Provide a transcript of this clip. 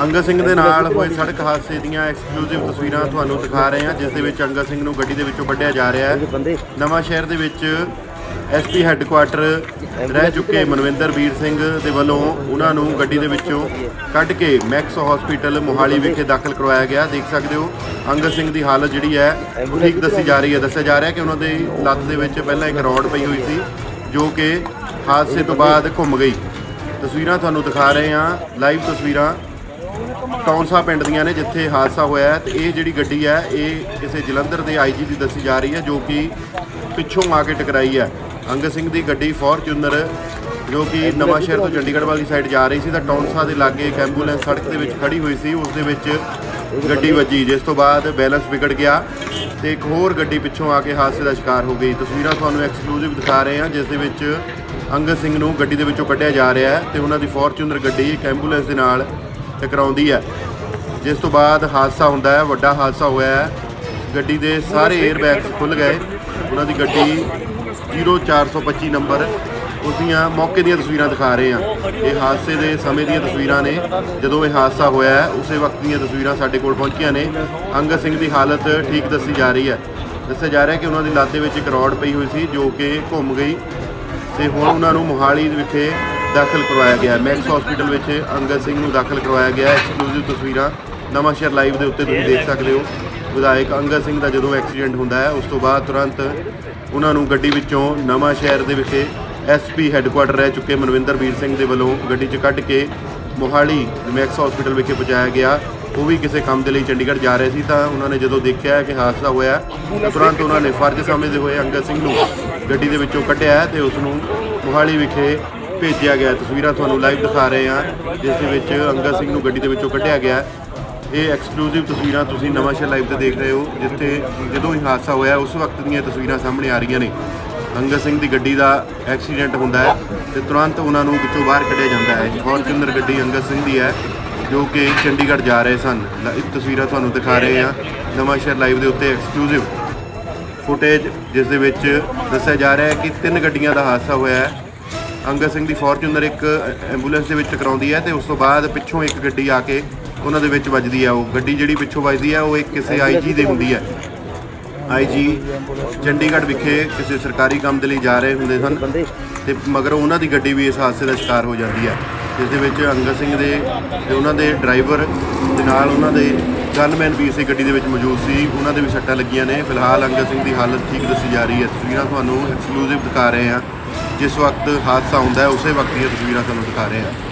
ਅੰਗਦ ਸਿੰਘ ਦੇ ਨਾਲ ਹੋਏ ਸੜਕ ਹਾਦਸੇ ਦੀਆਂ ਐਕਸਕਲੂਸਿਵ ਤਸਵੀਰਾਂ ਤੁਹਾਨੂੰ ਦਿਖਾ ਰਹੇ ਹਾਂ, ਜਿਸ ਦੇ ਵਿੱਚ ਅੰਗਦ ਸਿੰਘ ਨੂੰ ਗੱਡੀ ਦੇ ਵਿੱਚੋਂ ਕੱਢਿਆ ਜਾ ਰਿਹਾ ਹੈ। ਨਵਾਂ ਸ਼ਹਿਰ ਦੇ ਵਿੱਚ ਐਸਪੀ ਹੈੱਡਕੁਆਟਰ ਰਹਿ ਚੁੱਕੇ ਮਨਵਿੰਦਰ ਵੀਰ ਸਿੰਘ ਦੇ ਵੱਲੋਂ ਉਹਨਾਂ ਨੂੰ ਗੱਡੀ ਦੇ ਵਿੱਚੋਂ ਕੱਢ ਕੇ ਮੈਕਸ ਹਸਪੀਟਲ ਮੋਹਾਲੀ ਵਿਖੇ ਦਾਖਲ ਕਰਵਾਇਆ ਗਿਆ। ਦੇਖ ਸਕਦੇ ਹੋ, ਅੰਗਦ ਸਿੰਘ ਦੀ ਹਾਲਤ ਜਿਹੜੀ ਹੈ ਉਹ ਠੀਕ ਦੱਸੀ ਜਾ ਰਹੀ ਹੈ। ਦੱਸਿਆ ਜਾ ਰਿਹਾ ਕਿ ਉਹਨਾਂ ਦੇ ਲੱਤ ਦੇ ਵਿੱਚ ਪਹਿਲਾਂ ਇੱਕ ਰੋਡ ਪਈ ਹੋਈ ਸੀ, ਜੋ ਕਿ ਹਾਦਸੇ ਤੋਂ ਬਾਅਦ ਘੁੰਮ ਗਈ। ਤਸਵੀਰਾਂ ਤੁਹਾਨੂੰ ਦਿਖਾ ਰਹੇ ਹਾਂ ਲਾਈਵ ਤਸਵੀਰਾਂ। ਟੌਂਸਾ ਪਿੰਡ ਦੀਆਂ ਨੇ ਜਿੱਥੇ ਹਾਦਸਾ ਹੋਇਆ ਹੈ ਤੇ ਇਹ ਜਿਹੜੀ ਗੱਡੀ ਹੈ, ਇਹ ਕਿਸੇ ਜਲੰਧਰ ਦੇ ਆਈਜੀ ਦੀ ਦੱਸੀ ਜਾ ਰਹੀ ਹੈ, ਜੋ ਕਿ ਪਿੱਛੋਂ ਆ ਕੇ ਟਕਰਾਈ ਹੈ। ਅੰਗਦ ਸਿੰਘ ਦੀ ਗੱਡੀ ਫੋਰਚੂਨਰ, ਜੋ ਕਿ ਨਵਾਂ ਸ਼ਹਿਰ ਤੋਂ ਚੰਡੀਗੜ੍ਹ ਵਾਲੀ ਸਾਈਡ ਜਾ ਰਹੀ ਸੀ ਤਾਂ ਟੌਂਸਾ ਦੇ ਲਾਗੇ ਇੱਕ ਐਂਬੂਲੈਂਸ ਸੜਕ ਦੇ ਵਿੱਚ ਖੜੀ ਹੋਈ ਸੀ। ਉਸ ਦੇ ਵਿੱਚ ਗੱਡੀ ਵੱਜੀ, ਜਿਸ ਤੋਂ ਬਾਅਦ ਬੈਲੈਂਸ ਵਿਗੜ ਗਿਆ ਤੇ ਇੱਕ ਹੋਰ ਗੱਡੀ ਪਿੱਛੋਂ ਆ ਕੇ ਹਾਦਸੇ ਦਾ ਸ਼ਿਕਾਰ ਹੋ ਗਈ। ਤਸਵੀਰਾਂ ਤੁਹਾਨੂੰ ਐਕਸਕਲੂਸਿਵ ਦਿਖਾ ਰਹੇ ਹਾਂ, ਜਿਸ ਦੇ ਵਿੱਚ ਅੰਗਦ ਸਿੰਘ ਨੂੰ ਗੱਡੀ ਦੇ ਵਿੱਚੋਂ ਕੱਢਿਆ ਜਾ ਰਿਹਾ ਹੈ ਤੇ ਉਹਨਾਂ ਦੀ ਫੋਰਚੂਨਰ ਗੱਡੀ ਇੱਕ ਐਂਬੂਲੈਂਸ ਦੇ ਨਾਲ ਟਕਰਾਉਂਦੀ ਹੈ। ਜਿਸ ਤੋਂ ਬਾਅਦ ਹਾਦਸਾ ਹੁੰਦਾ ਹੈ, ਵੱਡਾ ਹਾਦਸਾ ਹੋਇਆ ਹੈ। ਗੱਡੀ ਦੇ ਸਾਰੇ 에ਅਰ ਬੈਗਸ ਖੁੱਲ ਗਏ। ਉਹਨਾਂ ਦੀ ਗੱਡੀ 0425 ਨੰਬਰ ਉਸ ਦੀਆਂ ਮੌਕੇ ਦੀਆਂ ਤਸਵੀਰਾਂ ਦਿਖਾ ਰਹੇ ਹਾਂ। ਇਹ ਹਾਦਸੇ ਦੇ ਸਮੇਂ ਦੀਆਂ ਤਸਵੀਰਾਂ ਨੇ। ਜਦੋਂ ਇਹ ਹਾਦਸਾ ਹੋਇਆ ਉਸੇ ਵਕਤ ਦੀਆਂ ਤਸਵੀਰਾਂ ਸਾਡੇ ਕੋਲ ਪਹੁੰਚੀਆਂ ਨੇ। ਅੰਗਦ ਸਿੰਘ ਦੀ ਹਾਲਤ ਠੀਕ ਦੱਸੀ ਜਾ ਰਹੀ ਹੈ। ਦੱਸਿਆ ਜਾ ਰਿਹਾ ਕਿ ਉਹਨਾਂ ਦੀ ਲੱਤ ਦੇ ਵਿੱਚ ਇੱਕ ਰੋਡ ਪਈ ਹੋਈ ਸੀ, ਜੋ ਕਿ ਘੁੰਮ ਗਈ ਤੇ ਹੁਣ ਉਹਨਾਂ ਨੂੰ ਮੋਹਾਲੀ ਵਿਖੇ ਦਾਖਲ ਕਰਵਾਇਆ ਗਿਆ ਹੈ। ਮੈਕਸ ਹਸਪੀਟਲ ਵਿੱਚ ਅੰਗਦ ਸਿੰਘ ਨੂੰ ਦਾਖਲ ਕਰਵਾਇਆ ਗਿਆ ਹੈ। ਐਕਸਕਲੂਸਿਵ ਤਸਵੀਰਾਂ ਨਵਾਂ ਸ਼ਹਿਰ ਲਾਈਵ ਦੇ ਉੱਤੇ ਤੁਸੀਂ ਦੇਖ ਸਕਦੇ ਹੋ। ਵਿਧਾਇਕ ਅੰਗਦ ਸਿੰਘ ਦਾ ਜਦੋਂ ਐਕਸੀਡੈਂਟ ਹੁੰਦਾ ਹੈ, ਉਸ ਤੋਂ ਬਾਅਦ ਤੁਰੰਤ ਉਹਨਾਂ ਨੂੰ ਗੱਡੀ ਵਿੱਚੋਂ ਨਵਾਂ ਸ਼ਹਿਰ ਦੇ ਵਿਖੇ ਐਸਪੀ ਹੈੱਡਕੁਆਟਰ ਰਹਿ ਚੁੱਕੇ ਮਨਵਿੰਦਰ ਵੀਰ ਸਿੰਘ ਦੇ ਵੱਲੋਂ ਗੱਡੀ 'ਚ ਕੱਢ ਕੇ ਮੋਹਾਲੀ ਮੈਕਸ ਹਸਪੀਟਲ ਵਿਖੇ ਪਹੁੰਚਾਇਆ ਗਿਆ। ਉਹ ਵੀ ਕਿਸੇ ਕੰਮ ਦੇ ਲਈ ਚੰਡੀਗੜ੍ਹ ਜਾ ਰਹੇ ਸੀ ਤਾਂ ਉਹਨਾਂ ਨੇ ਜਦੋਂ ਦੇਖਿਆ ਕਿ ਹਾਦਸਾ ਹੋਇਆ ਤੁਰੰਤ ਉਹਨਾਂ ਨੇ ਫਰਜ਼ ਸਮਝਦੇ ਹੋਏ ਅੰਗਦ ਸਿੰਘ ਨੂੰ ਗੱਡੀ ਦੇ ਵਿੱਚੋਂ ਕੱਢਿਆ ਤੇ ਉਸ ਨੂੰ ਮੋਹਾਲੀ ਵਿਖੇ ਭੇਜਿਆ ਗਿਆ ਤਸਵੀਰਾਂ ਤੁਹਾਨੂੰ ਲਾਈਵ ਦਿਖਾ ਰਹੇ ਹਾਂ। ਜਿਸ ਦੇ ਵਿੱਚ ਅੰਗਦ ਸਿੰਘ ਨੂੰ ਗੱਡੀ ਦੇ ਵਿੱਚੋਂ ਕੱਢਿਆ ਗਿਆ ਇਹ ਐਕਸਕਲੂਸਿਵ ਤਸਵੀਰਾਂ ਤੁਸੀਂ ਨਵਾਂ ਸ਼ਹਿਰ ਲਾਈਵ ਤੇ ਦੇਖ ਰਹੇ ਹੋ, ਜਿੱਥੇ ਜਦੋਂ ਇਹ ਹਾਦਸਾ ਹੋਇਆ, ਉਸ ਵਕਤ ਦੀਆਂ ਤਸਵੀਰਾਂ ਸਾਹਮਣੇ ਆ ਰਹੀਆਂ ਨੇ। ਅੰਗਦ ਸਿੰਘ ਦੀ ਗੱਡੀ ਦਾ ਐਕਸੀਡੈਂਟ ਹੁੰਦਾ ਹੈ ਤੇ ਤੁਰੰਤ ਉਹਨਾਂ ਨੂੰ ਵਿੱਚੋਂ ਬਾਹਰ ਕੱਢਿਆ ਜਾਂਦਾ ਹੈ। ਫੋਰਚੂਨਰ ਗੱਡੀ ਅੰਗਦ ਸਿੰਘ ਦੀ ਹੈ, ਜੋ ਕਿ ਚੰਡੀਗੜ੍ਹ ਜਾ ਰਹੇ ਸਨ। ਲ- ਇਹ ਤਸਵੀਰਾਂ ਤੁਹਾਨੂੰ ਦਿਖਾ ਰਹੇ ਹਾਂ। ਨਵਾਂ ਸ਼ਹਿਰ ਲਾਈਵ ਦੇ ਉੱਤੇ ਐਕਸਕਲੂਸਿਵ ਫੁਟੇਜ ਜਿਸ ਦੇ ਵਿੱਚ ਦੱਸਿਆ ਜਾ ਰਿਹਾ ਹੈ ਕਿ ਤਿੰਨ ਗੱਡੀਆਂ ਦਾ ਹਾਦਸਾ ਹੋਇਆ ਹੈ। ਅੰਗਦ ਸਿੰਘ ਦੀ ਫੋਰਚੂਨਰ ਇੱਕ ਐਂਬੂਲੈਂਸ ਦੇ ਵਿੱਚ ਟਕਰਾਉਂਦੀ ਹੈ ਤੇ ਉਸ ਤੋਂ ਬਾਅਦ ਪਿੱਛੋਂ ਇੱਕ ਗੱਡੀ ਆ ਕੇ ਉਹਨਾਂ ਦੇ ਵਿੱਚ ਵੱਜਦੀ ਹੈ। ਉਹ ਗੱਡੀ ਜਿਹੜੀ ਪਿੱਛੋਂ ਵੱਜਦੀ ਹੈ ਉਹ ਇੱਕ ਕਿਸੇ ਆਈਜੀ ਦੀ ਹੁੰਦੀ ਹੈ। ਆਈਜੀ ਚੰਡੀਗੜ੍ਹ ਵਿਖੇ ਕਿਸੇ ਸਰਕਾਰੀ ਕੰਮ ਦੇ ਲਈ ਜਾ ਰਹੇ ਹੁੰਦੇ ਸਨ ਤੇ ਮਗਰ ਉਹਨਾਂ ਦੀ ਗੱਡੀ ਵੀ ਇਸ ਹਾਦਸੇ ਦਾ ਸ਼ਿਕਾਰ ਹੋ ਜਾਂਦੀ ਹੈ। ਜਿਸ ਦੇ ਵਿੱਚ ਅੰਗਦ ਸਿੰਘ ਦੇ ਤੇ ਉਹਨਾਂ ਦੇ ਡਰਾਈਵਰ ਦੇ ਨਾਲ ਉਹਨਾਂ ਦੇ ਗਨਮੈਨ ਵੀ ਇਸੇ ਗੱਡੀ ਦੇ ਵਿੱਚ ਮੌਜੂਦ ਸੀ। ਉਹਨਾਂ ਦੇ ਵੀ ਸੱਟਾਂ ਲੱਗੀਆਂ ਨੇ। ਫਿਲਹਾਲ ਅੰਗਦ ਸਿੰਘ ਦੀ ਹਾਲਤ ਠੀਕ ਦੱਸੀ ਜਾ ਰਹੀ ਹੈ। ਤਸਵੀਰਾਂ ਤੁਹਾਨੂੰ ਐਕਸਕਲੂਸਿਵ ਦਿਖਾ ਰਹੇ ਹਾਂ। ਜਿਸ ਵਕਤ ਹਾਦਸਾ ਹੁੰਦਾ ਹੈ ਉਸੇ ਵਕਤ ਦੀਆਂ ਤਸਵੀਰਾਂ ਤੁਹਾਨੂੰ ਦਿਖਾ ਰਹੇ ਹਾਂ।